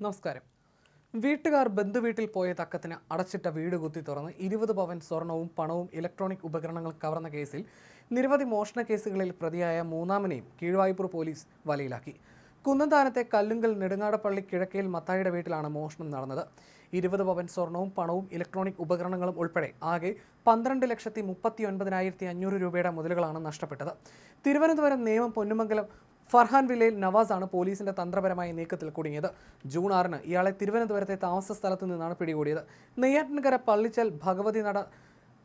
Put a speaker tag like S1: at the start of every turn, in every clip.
S1: നമസ്കാരം. വീട്ടുകാർ ബന്ധുവീട്ടിൽ പോയ തക്കത്തിന് അടച്ചിട്ട വീട് കുത്തി തുറന്ന് ഇരുപത് പവൻ സ്വർണവും പണവും ഇലക്ട്രോണിക് ഉപകരണങ്ങൾ കവർന്ന കേസിൽ നിരവധി മോഷണ കേസുകളിൽ പ്രതിയായ മൂന്നാമനെയും കീഴ്വായ്പൂർ പോലീസ് വലയിലാക്കി. കുന്നന്താനത്തെ കല്ലുങ്കൽ നെടുങ്ങാടപ്പള്ളി കിഴക്കയിൽ മത്തായിയുടെ വീട്ടിലാണ് മോഷണം നടന്നത്. ഇരുപത് പവൻ സ്വർണവും പണവും ഇലക്ട്രോണിക് ഉപകരണങ്ങളും ഉൾപ്പെടെ ആകെ പന്ത്രണ്ട് ലക്ഷത്തി മുപ്പത്തി ഒൻപതിനായിരത്തി അഞ്ഞൂറ് രൂപയുടെ മുതലുകളാണ് നഷ്ടപ്പെട്ടത്. തിരുവനന്തപുരം നേമം പൊന്നുമംഗലം ഫർഹാൻ വില്ലയിൽ നവാസാണ് പോലീസിന്റെ തന്ത്രപരമായ നീക്കത്തിൽ കുടുങ്ങിയത്. ജൂൺ ആറിന് ഇയാളെ തിരുവനന്തപുരത്തെ താമസ സ്ഥലത്ത് നിന്നാണ് പിടികൂടിയത്. നെയ്യാറ്റിൻകര പള്ളിച്ചൽ ഭഗവതി നട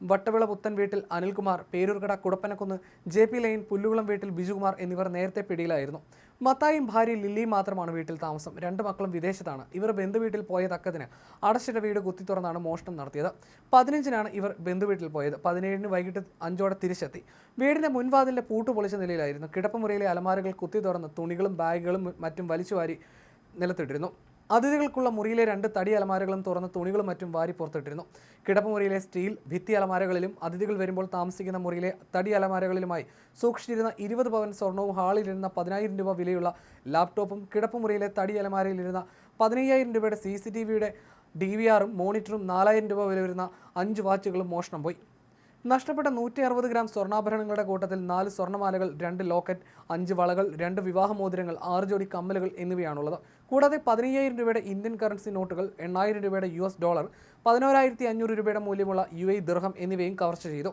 S1: വട്ടവിള പുത്തൻ വീട്ടിൽ Anilkumar Peroorkada Kudappanakunnu J P line Pullukulam വീട്ടിൽ ബിജുകുമാർ എന്നിവർ നേരത്തെ പിടിയിലായിരുന്നു. മത്തായും ഭാര്യ ലില്ലിയും മാത്രമാണ് വീട്ടിൽ താമസം. രണ്ട് മക്കളും വിദേശത്താണ്. ഇവർ ബന്ധുവീട്ടിൽ പോയ തക്കത്തിന് അടച്ചിട്ട വീട് കുത്തി തുറന്നാണ് മോഷണം നടത്തിയത്. പതിനഞ്ചിനാണ് ഇവർ ബന്ധുവീട്ടിൽ പോയത്. പതിനേഴിന് വൈകിട്ട് അഞ്ചോടെ തിരിച്ചെത്തി. വീടിന്റെ മുൻവാതിലിന്റെ പൂട്ട് പൊളിച്ച നിലയിലായിരുന്നു. കിടപ്പുമുറിയിലെ അലമാരകൾ കുത്തി തുറന്ന് തുണികളും ബാഗുകളും മറ്റും വലിച്ചുവാരി നിലത്തിട്ടിരുന്നു. അതിഥികൾക്കുള്ള മുറിയിലെ രണ്ട് തടി അലമാരകളും തുറന്ന് തുണികളും മറ്റും വാരി പുറത്തിട്ടിരുന്നു. കിടപ്പുമുറിയിലെ സ്റ്റീൽ ഭിത്തി അലമാരകളിലും അതിഥികൾ വരുമ്പോൾ താമസിക്കുന്ന മുറിയിലെ തടി അലമാരകളിലുമായി സൂക്ഷിച്ചിരുന്ന ഇരുപത് പവൻ സ്വർണവും ഹാളിലിരുന്ന പതിനായിരം രൂപ വിലയുള്ള ലാപ്ടോപ്പും കിടപ്പുമുറിയിലെ തടി അലമാരയിലിരുന്ന പതിനയ്യായിരം രൂപയുടെ സി സി ടി വിയുടെ ഡി വി ആറും മോണിറ്ററും നാലായിരം രൂപ വില വരുന്ന അഞ്ച് വാച്ചുകളും മോഷണം പോയി. നഷ്ടപ്പെട്ട നൂറ്റി അറുപത് ഗ്രാം സ്വർണാഭരണങ്ങളുടെ കൂട്ടത്തിൽ നാല് സ്വർണമാലകൾ രണ്ട് ലോക്കറ്റ് അഞ്ച് വളകൾ രണ്ട് വിവാഹമോതിരങ്ങൾ ആറ് ജോഡി കമ്മലുകൾ എന്നിവയാണുള്ളത്. കൂടാതെ പതിനയ്യായിരം രൂപയുടെ ഇന്ത്യൻ കറൻസി നോട്ടുകൾ എണ്ണായിരം രൂപയുടെ യു എസ് ഡോളർ പതിനോരായിരത്തി അഞ്ഞൂറ് രൂപയുടെ മൂല്യമുള്ള യു എ ദിർഹം എന്നിവയും കവർച്ച ചെയ്തു.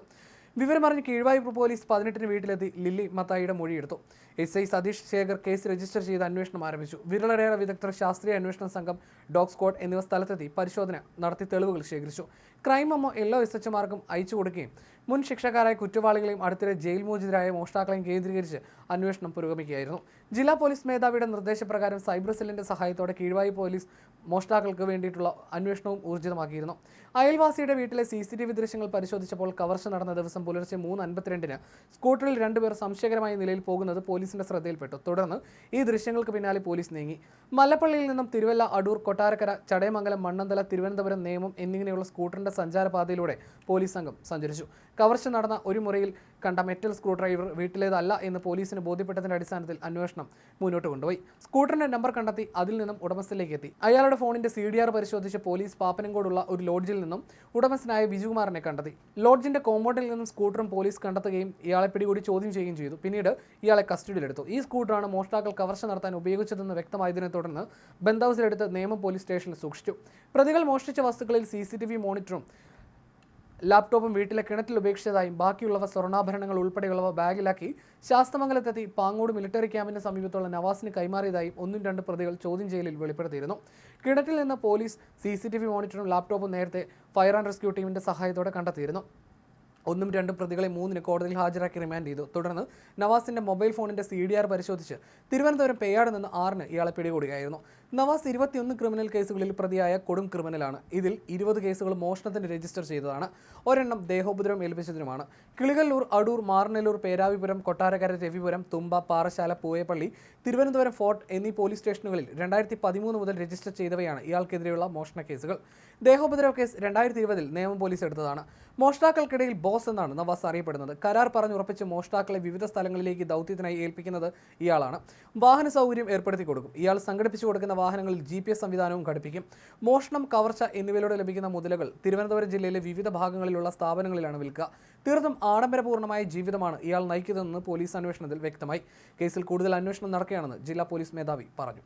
S1: വിവരമറിഞ്ഞ് കീഴ്വായ്പ പോലീസ് പതിനെട്ടിന് വീട്ടിലെത്തി ലില്ലി മത്തായിയുടെ മൊഴിയെടുത്തു. S I Satheesh Sekhar case register ചെയ്ത് അന്വേഷണം ആരംഭിച്ചു. വിരളരേറെ വിദഗ്ധർ ശാസ്ത്രീയ അന്വേഷണ സംഘം ഡോഗ് സ്ക്വാഡ് എന്നിവ സ്ഥലത്തെത്തി പരിശോധന നടത്തി തെളിവുകൾ ശേഖരിച്ചു. ക്രൈം മെമ്മോ എല്ലാ എസ് എച്ച്മാർക്കും അയച്ചു കൊടുക്കുകയും മുൻ ശിക്ഷക്കാരായ കുറ്റവാളികളെയും അടുത്തിടെ ജയിൽ മോചിതരായ മോഷ്ടാക്കളെയും കേന്ദ്രീകരിച്ച് അന്വേഷണം പുരോഗമിക്കുകയായിരുന്നു. ജില്ലാ പോലീസ് മേധാവിയുടെ നിർദ്ദേശപ്രകാരം സൈബർ സെല്ലിന്റെ സഹായത്തോടെ കീഴ്വായി പോലീസ് മോഷ്ടാക്കൾക്ക് വേണ്ടിയിട്ടുള്ള അന്വേഷണവും ഊർജിതമാക്കിയിരുന്നു. അയൽവാസിയുടെ വീട്ടിലെ സി സി ടി വി ദൃശ്യങ്ങൾ പരിശോധിച്ചപ്പോൾ കവർച്ച നടന്ന ദിവസം പുലർച്ചെ മൂന്ന് അൻപത്തിരണ്ടിന് സ്കൂട്ടറിൽ രണ്ടുപേർ സംശയകരമായ നിലയിൽ പോകുന്നത് പോലീസിന്റെ ശ്രദ്ധയിൽപ്പെട്ടു. തുടർന്ന് ഈ ദൃശ്യങ്ങൾക്ക് പിന്നാലെ പോലീസ് നീങ്ങി. മല്ലപ്പള്ളിയിൽ നിന്നും തിരുവല്ല അടൂർ കൊട്ടാരക്കര ചടയമംഗലം മണ്ണന്തല തിരുവനന്തപുരം നേമം എന്നിങ്ങനെയുള്ള സ്കൂട്ടറിന്റെ സഞ്ചാരപാതയിലൂടെ പോലീസ് സംഘം സഞ്ചരിച്ചു. കവർച്ച നടന്ന ഒരു മുറിയിൽ കണ്ട മെറ്റൽ സ്ക്രൂ ഡ്രൈവർ വീട്ടിലേതല്ല എന്ന് പോലീസിന് ബോധ്യപ്പെട്ടതിന്റെ അടിസ്ഥാനത്തിൽ അന്വേഷണം മുന്നോട്ട് കൊണ്ടുപോയി. സ്കൂട്ടറിന്റെ നമ്പർ കണ്ടെത്തി അതിൽ നിന്നും ഉടമസ്ഥയിലേക്ക് എത്തി. അയാളുടെ ഫോണിന്റെ സി ഡി ആർ പരിശോധിച്ച് പോലീസ് പാപ്പനംകോടുള്ള ഒരു ലോഡ്ജിൽ നിന്നും ഉടമസ്ഥനായ ബിജുകുമാറിനെ കണ്ടെത്തി. ലോഡ്ജിന്റെ കോമ്പൗണ്ടിൽ നിന്നും സ്കൂട്ടറും പോലീസ് കണ്ടെത്തുകയും ഇയാളെ പിടികൂടി ചോദ്യം ചെയ്യുകയും ചെയ്തു. പിന്നീട് ഇയാളെ കസ്റ്റഡിയിലെടുത്തു. ഈ സ്കൂട്ടറാണ് മോഷ്ടാക്കൾ കവർച്ച നടത്താൻ ഉപയോഗിച്ചതെന്ന് വ്യക്തമായതിനെ തുടർന്ന് ബന്ധൌസിലെടുത്ത് നേമം പോലീസ് സ്റ്റേഷനിൽ സൂക്ഷിച്ചു. പ്രതികൾ മോഷ്ടിച്ച വസ്തുക്കളിൽ സി മോണിറ്ററും ലാപ്ടോപ്പും വീട്ടിലെ കിണറ്റിൽ ഉപേക്ഷിച്ചതായും ബാക്കിയുള്ളവ സ്വർണാഭരണങ്ങൾ ഉൾപ്പെടെയുള്ളവ ബാഗിലാക്കി ശാസ്തമംഗലത്തെത്തി പാങ്ങോട് മിലിറ്ററി ക്യാമ്പിന് സമീപത്തുള്ള നവാസിന് കൈമാറിയതായും ഒന്നും രണ്ട് പ്രതികൾ ചോദ്യം ചെയ്യലിൽ വെളിപ്പെടുത്തിയിരുന്നു. കിണറ്റിൽ നിന്ന് police C C T V മോണിറ്ററും ലാപ്ടോപ്പും നേരത്തെ ഫയർ ആൻഡ് റെസ്ക്യൂ ടീമിന്റെ സഹായത്തോടെ കണ്ടെത്തിയിരുന്നു. ഒന്നും രണ്ടും പ്രതികളെ മൂന്നിന് കോടതിയിൽ ഹാജരാക്കി റിമാൻഡ് ചെയ്തു. തുടർന്ന് നവാസിന്റെ മൊബൈൽ ഫോണിന്റെ സി ഡി ആർ പരിശോധിച്ച് തിരുവനന്തപുരം പേയാട് നിന്ന് ആറിന് ഇയാളെ പിടികൂടുകയായിരുന്നു. നവാസ് ഇരുപത്തിയൊന്ന് ക്രിമിനൽ കേസുകളിൽ പ്രതിയായ കൊടും ക്രിമിനലാണ്. ഇതിൽ ഇരുപത് കേസുകൾ മോഷണത്തിന് രജിസ്റ്റർ ചെയ്തതാണ്. ഒരെണ്ണം ദേഹോപദ്രവം ഏൽപ്പിച്ചതിനുമാണ്. കിളികല്ലൂർ അടൂർ മാറനല്ലൂർ പേരാവിപുരം കൊട്ടാരക്കര രവിപുരം തുമ്പ പാറശാല പൂയപ്പള്ളി തിരുവനന്തപുരം ഫോർട്ട് എന്നീ പോലീസ് സ്റ്റേഷനുകളിൽ രണ്ടായിരത്തി പതിമൂന്ന് മുതൽ രജിസ്റ്റർ ചെയ്തവയാണ് ഇയാൾക്കെതിരെയുള്ള മോഷണ കേസുകൾ. ദേഹോപദ്രവ കേസ് രണ്ടായിരത്തി ഇരുപതിൽ നിയമം പോലീസ് എടുത്തതാണ്. മോഷ്ടാക്കൾക്കിടയിൽ ബോസ് എന്നാണ് നവാസ് അറിയപ്പെടുന്നത്. കരാർ പറഞ്ഞുറപ്പിച്ച് മോഷ്ടാക്കളെ വിവിധ സ്ഥലങ്ങളിലേക്ക് ദൗത്യത്തിനായി ഏൽപ്പിക്കുന്നത് ഇയാളാണ്. വാഹന സൗകര്യം ഏർപ്പെടുത്തി കൊടുക്കും ഇയാൾ സംഘടിപ്പിച്ചു കൊടുക്കുന്ന വാഹനങ്ങളിൽ ജി പി എസ് സംവിധാനവും ഘടിപ്പിക്കും. മോഷണം കവർച്ച എന്നിവയിലൂടെ ലഭിക്കുന്ന മുതലുകൾ തിരുവനന്തപുരം ജില്ലയിലെ വിവിധ ഭാഗങ്ങളിലുള്ള സ്ഥാപനങ്ങളിലാണ് വിൽക്കുക. തീർത്തും ആഡംബരപൂർണമായ ജീവിതമാണ് ഇയാൾ നയിക്കുന്നതെന്ന് പോലീസ് അന്വേഷണത്തിൽ വ്യക്തമായി. കേസിൽ കൂടുതൽ അന്വേഷണം നടക്കുകയാണെന്ന് ജില്ലാ പോലീസ് മേധാവി പറഞ്ഞു.